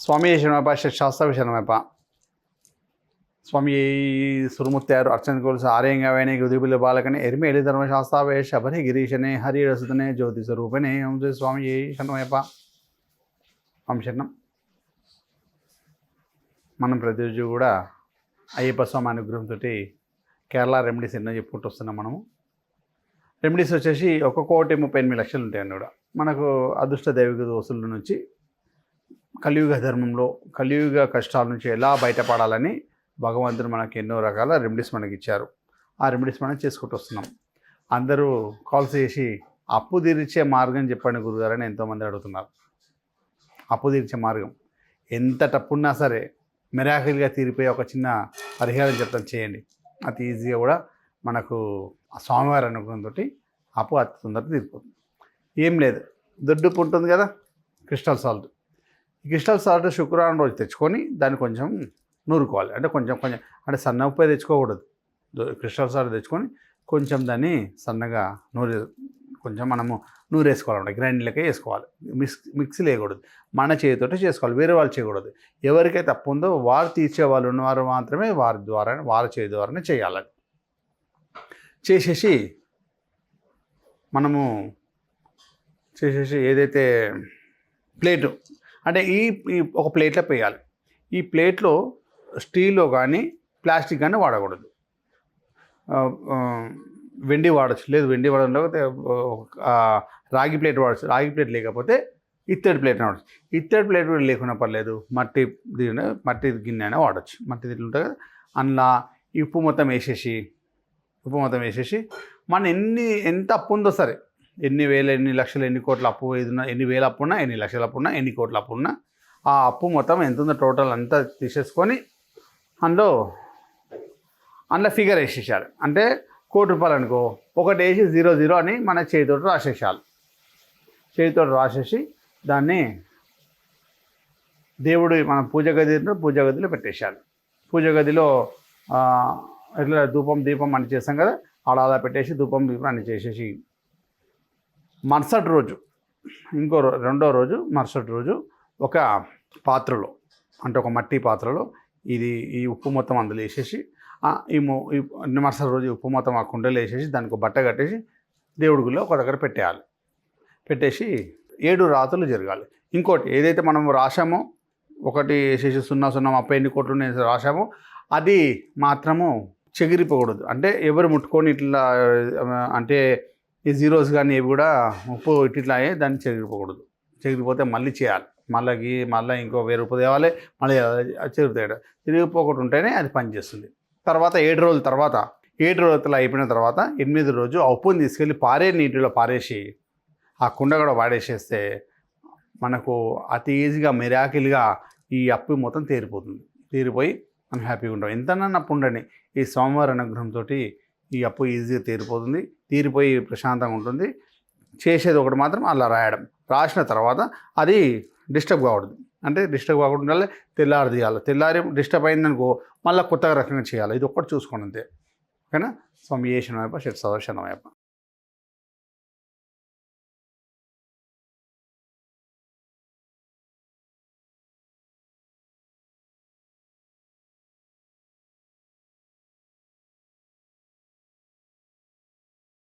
స్వామి విషయం వైపా శాస్త్ర విషయం స్వామి స్వామి ఆరు అర్చన కొలుసు ఆర్యంగావేణి గుదిబిల్లి బాలకని ఎరిమి ఎలిధర్మ శాస్త్రావే శబరి గిరీశనే హరి రసుదనే జ్యోతి స్వరూపనే ఓం స్వామి శరణమైప వంశం మనం ప్రతిరోజు కూడా అయ్యప్ప స్వామి అనుగ్రహంతో కేరళ రెమిడీస్ ఎన్నో చెప్పుకుంటూ వస్తున్నాం మనము. రెమిడీస్ వచ్చేసి ఒక కోటి ముప్పై ఎనిమిది లక్షలు ఉంటాయండి కూడా. మనకు అదృష్ట దైవిక దోసుల నుంచి కలియుగ ధర్మంలో కలియుగ కష్టాల నుంచి ఎలా బయటపడాలని భగవంతుడు మనకి ఎన్నో రకాల రెమెడీస్ మనకి ఇచ్చారు. ఆ రెమెడీస్ మనం చేసుకుంటూ వస్తున్నాం. అందరూ కాల్స్ చేసి అప్పు తీర్చే మార్గం చెప్పండి గురుగారని ఎంతోమంది అడుగుతున్నారు. అప్పు తీర్చే మార్గం. ఎంత టప్పున్నా సరే మెరాకిల్గా తీరిపోయే ఒక చిన్న పరిహారం చెప్తాను చేయండి. అతి ఈజీగా కూడా మనకు ఆ స్వామివారి అనుకున్నతోటి అప్పు అతి తొందరగా తీరిపోతుంది. ఏం లేదు. దొడ్డుపు ఉంటుంది కదా క్రిస్టల్ సాల్ట్ క్రిస్టల్ సాల్ట్ శుక్రవారం రోజు తెచ్చుకొని దాన్ని కొంచెం నూరుకోవాలి. అంటే కొంచెం కొంచెం అంటే సన్న ఉప్పు తెచ్చుకోకూడదు. క్రిస్టల్ సాల్ట్ తెచ్చుకొని కొంచెం దాన్ని సన్నగా నూరి కొంచెం మనము నూరేసుకోవాలన్నమాట. గ్రైండ్లకే వేసుకోవాలి. మిక్స్ మిక్సీ వేయకూడదు మన చేతితో చేసుకోవాలి. వేరే వాళ్ళు చేయకూడదు. ఎవరికైతే తప్పు ఉందో వారు తీర్చే వాళ్ళు ఉన్నవారు మాత్రమే వారి ద్వారా వారి చేతి ద్వారానే చేయాలి. చేసేసి మనము చేసేసి ఏదైతే ప్లేటు అంటే ఈ ఒక ప్లేట్లో వేయాలి ఈ ప్లేట్లో స్టీల్లో కానీ ప్లాస్టిక్ కానీ వాడకూడదు. వెండి వాడచ్చు. లేదు వెండి వాడడం లేకపోతే రాగి ప్లేట్ వాడచ్చు. రాగి ప్లేట్ లేకపోతే ఇత్తడి ప్లేట్ వాడచ్చు. ఇత్తడి ప్లేట్ కూడా లేకుండా పర్లేదు. మట్టి దీని మట్టి గిన్నె అయినా వాడచ్చు. మట్టి దీంట్లో ఉంటుంది కదా. అందులో ఈ ఉప్పు మొత్తం వేసేసి ఉప్పు మొత్తం వేసేసి మన ఎన్ని ఎంత అప్పు ఉందో సరే ఎన్ని వేల ఎన్ని లక్షలు ఎన్ని కోట్ల అప్పు ఏదైనా ఎన్ని వేల అప్పు ఉన్నా ఎన్ని లక్షల అప్పు ఉన్నా ఎన్ని కోట్ల అప్పు ఉన్నా ఆ అప్పు మొత్తం ఎంత ఉందో టోటల్ అంతా తీసేసుకొని అందులో అందులో ఫిగర్ వేసేసారు అంటే కోటి రూపాయలు అనుకో ఒకటి వేసి జీరో జీరో అని మన చేతితోటి రాసేసాలి చేతితో రాసేసి దాన్ని దేవుడు మన పూజ గదిలో పూజ గదిలో పెట్టేశారు. పూజ గదిలో ఇట్లా ధూపం దీపం అని చేస్తాం కదా ఆడ అలా పెట్టేసి ధూపం దీపం అని చేసేసి మరుసటి రోజు ఇంకో రెండో రోజు మరుసటి రోజు ఒక పాత్రలో అంటే ఒక మట్టి పాత్రలో ఇది ఈ ఉప్పు మొత్తం అందులో వేసేసి ఈ మొ- ఈ మరుసటి రోజు ఉప్పు మొత్తం ఆ కుండలో వేసేసి దానికి ఒక బట్ట కట్టేసి దేవుడి గుళ్ళో ఒక దగ్గర పెట్టేయాలి. పెట్టేసి ఏడు రాత్రులు జరగాలి. ఇంకోటి ఏదైతే మనం రాసామో ఒకటి వేసేసి సున్నా సున్నా ముప్పై ఎన్ని కోట్లు నేను రాసామో అది మాత్రము చెగిరిపోకూడదు. అంటే ఎవరు ముట్టుకొని ఇట్లా అంటే ఈ జీరోస్ కానీ ఇవి కూడా ఉప్పు ఇట్లా అయ్యి దాన్ని చెగిరిపోకూడదు చెగిరిపోతే మళ్ళీ చేయాలి. మళ్ళీ మళ్ళీ ఇంకో వెయ్యి రూపాయలు తేవాలి మళ్ళీ అది చెరుగుతాడు తిరిగిపోకుండా ఉంటేనే అది పనిచేస్తుంది తర్వాత ఏడు రోజుల తర్వాత ఏడు రోజులు అయిపోయిన తర్వాత ఎనిమిది రోజు ఆ ఉప్పుని తీసుకెళ్ళి పారే నీటిలో పారేసి ఆ కుండ కూడా వాడేసేస్తే మనకు అతి ఈజీగా మిరాకిల్గా ఈ అప్పు మొత్తం తీరిపోతుంది. తీరిపోయి మనం హ్యాపీగా ఉంటాం. ఎంతనన్నా అప్పు ఉండండి ఈ సోమవారం అనుగ్రహంతో ఈ అప్పు ఈజీగా తీరిపోతుంది తీరిపోయి ప్రశాంతంగా ఉంటుంది. చేసేది ఒకటి మాత్రం అలా రాయడం. రాసిన తర్వాత అది డిస్టర్బ్ కాకూడదు. అంటే డిస్టర్బ్ కాకుండా తెల్లారి తీయాలి. తెల్లారి డిస్టర్బ్ అయిందనుకో మళ్ళీ కొత్తగా రకంగా చేయాలి. ఇది ఒక్కటి చూసుకోండి అంతే. ఓకేనా? స్వామి ఏ శనమైప షట్ సదర్శనమైప